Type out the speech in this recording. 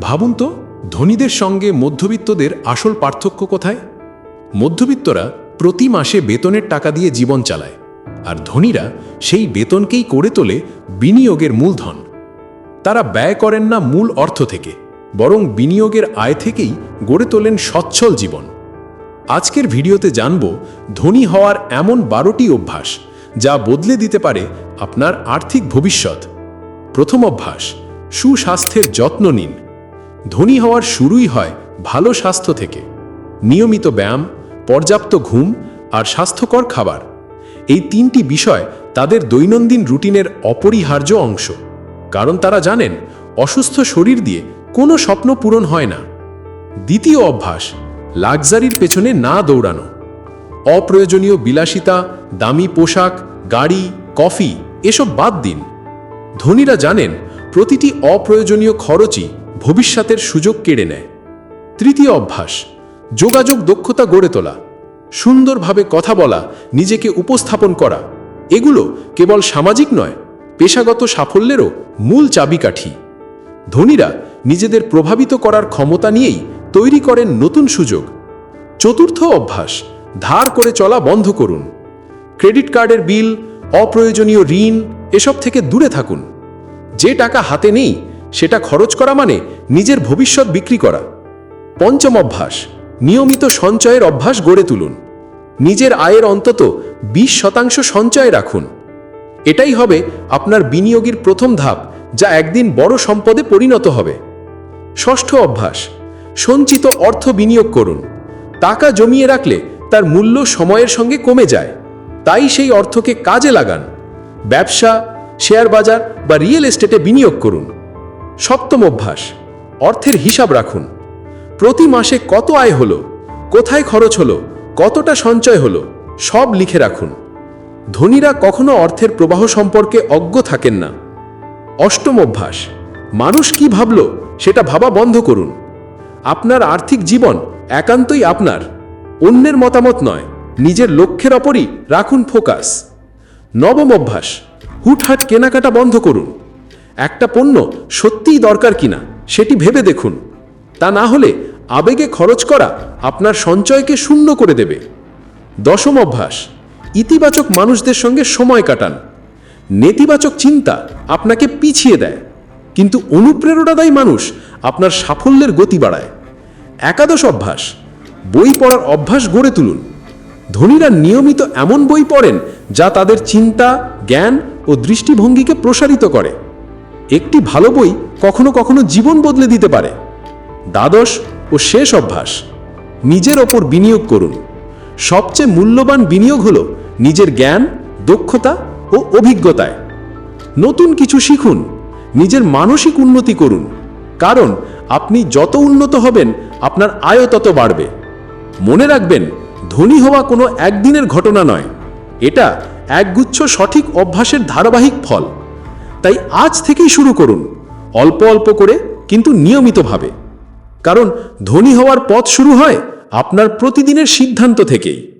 ভাবুন তো, ধনীদের সঙ্গে মধ্যবিত্তদের আসল পার্থক্য কোথায়? মধ্যবিত্তরা প্রতি মাসে বেতনের টাকা দিয়ে জীবন চালায়, আর ধনীরা সেই বেতনকেই করে তোলে বিনিয়োগের মূলধন। তারা ব্যয় করেন না মূল অর্থ থেকে, বরং বিনিয়োগের আয় থেকেই গড়ে তোলেন সচ্ছল জীবন। আজকের ভিডিওতে জানব, ধনী হওয়ার এমন বারোটি অভ্যাস যা বদলে দিতে পারে আপনার আর্থিক ভবিষ্যৎ। প্রথম অভ্যাস, সুস্বাস্থ্যের যত্ন নিন। ধনী হওয়ার শুরুই হয় ভালো স্বাস্থ্য থেকে। নিয়মিত ব্যায়াম, পর্যাপ্ত ঘুম আর স্বাস্থ্যকর খাবার। এই তিনটি বিষয় তাদের দৈনন্দিন রুটিনের অপরিহার্য অংশ। কারণ তারা জানেন, অসুস্থ শরীর দিয়ে কোনো স্বপ্ন পূরণ হয় না। দ্বিতীয় অভ্যাস, লাক্সারির পেছনে না দৌড়ানো। অপ্রয়োজনীয় বিলাসিতা, দামি পোশাক, গাড়ি, কফি, এসব বাদ দিন। ধনীরা জানেন, প্রতিটি অপ্রয়োজনীয় খরচই ভবিষ্যতের সুযোগ কেড়ে নেয়। তৃতীয় অভ্যাস, যোগাযোগ দক্ষতা গড়ে তোলা। সুন্দরভাবে কথা বলা, নিজেকে উপস্থাপন করা। এগুলো কেবল সামাজিক নয়, পেশাগত সাফল্যেরও মূল চাবিকাঠি। ধনীরা নিজেদের প্রভাবিত করার ক্ষমতা নিয়েই তৈরি করেন নতুন সুযোগ। চতুর্থ অভ্যাস, ধার করে চলা বন্ধ করুন। ক্রেডিট কার্ডের বিল, অপ্রয়োজনীয় ঋণ, এসব থেকে দূরে থাকুন। যে টাকা হাতে নেই সেটা খরচ করা মানে নিজের ভবিষ্যৎ বিক্রি করা। পঞ্চম অভ্যাস, নিয়মিত সঞ্চয়ের অভ্যাস গড়ে তুলুন। নিজের আয়ের অন্তত বিশ শতাংশ সঞ্চয় রাখুন। এটাই হবে আপনার বিনিয়োগের প্রথম ধাপ, যা একদিন বড় সম্পদে পরিণত হবে। ষষ্ঠ অভ্যাস, সঞ্চিত অর্থ বিনিয়োগ করুন। টাকা জমিয়ে রাখলে তার মূল্য সময়ের সঙ্গে কমে যায়। তাই সেই অর্থকে কাজে লাগান। ব্যবসা, শেয়ার বাজার বা রিয়েল এস্টেটে বিনিয়োগ করুন। সপ্তম অভ্যাস, অর্থের হিসাব রাখুন। প্রতি মাসে কত আয় হলো, কোথায় খরচ হলো, কতটা সঞ্চয় হলো, সব লিখে রাখুন। ধনীরা কখনো অর্থের প্রবাহ সম্পর্কে অজ্ঞ থাকেন না। অষ্টম অভ্যাস, মানুষ কি ভাবল, সেটা ভাবা বন্ধ করুন। আপনার আর্থিক জীবন একান্তই আপনার, অন্যের মতামত নয়, নিজের লক্ষ্যের ওপরই রাখুন ফোকাস নবম অভ্যাস, হুটহাট কেনাকাটা বন্ধ করুন। একটা পণ্য সত্যিই দরকার কিনা সেটি ভেবে দেখুন। তা না হলে আবেগে খরচ করা আপনার সঞ্চয়কে শূন্য করে দেবে। দশম অভ্যাস, ইতিবাচক মানুষদের সঙ্গে সময় কাটান। নেতিবাচক চিন্তা আপনাকে পিছিয়ে দেয়, কিন্তু অনুপ্রেরণাদায়ী মানুষ আপনার সাফল্যের গতি বাড়ায়। একাদশ অভ্যাস, বই পড়ার অভ্যাস গড়ে তুলুন। ধনীরা নিয়মিত এমন বই পড়েন যা তাদের চিন্তা, জ্ঞান ও দৃষ্টিভঙ্গিকে প্রসারিত করে। একটি ভালো বই কখনো কখনো জীবন বদলে দিতে পারে। দ্বাদশ ও শেষ অভ্যাস। নিজের ওপর বিনিয়োগ করুন। সবচেয়ে মূল্যবান বিনিয়োগ হল নিজের জ্ঞান, দক্ষতা ও অভিজ্ঞতায়। নতুন কিছু শিখুন। নিজের মানসিক উন্নতি করুন। কারণ আপনি যত উন্নত হবেন, আপনার আয়ও তত বাড়বে। মনে রাখবেন, ধনী হওয়া কোনো একদিনের ঘটনা নয়। এটা একগুচ্ছ সঠিক অভ্যাসের ধারাবাহিক ফল। তাই আজ থেকেই শুরু করুন। অল্প অল্প করে, কিন্তু নিয়মিতভাবে। কারণ ধনী হওয়ার পথ শুরু হয় আপনার প্রতিদিনের সিদ্ধান্ত থেকেই।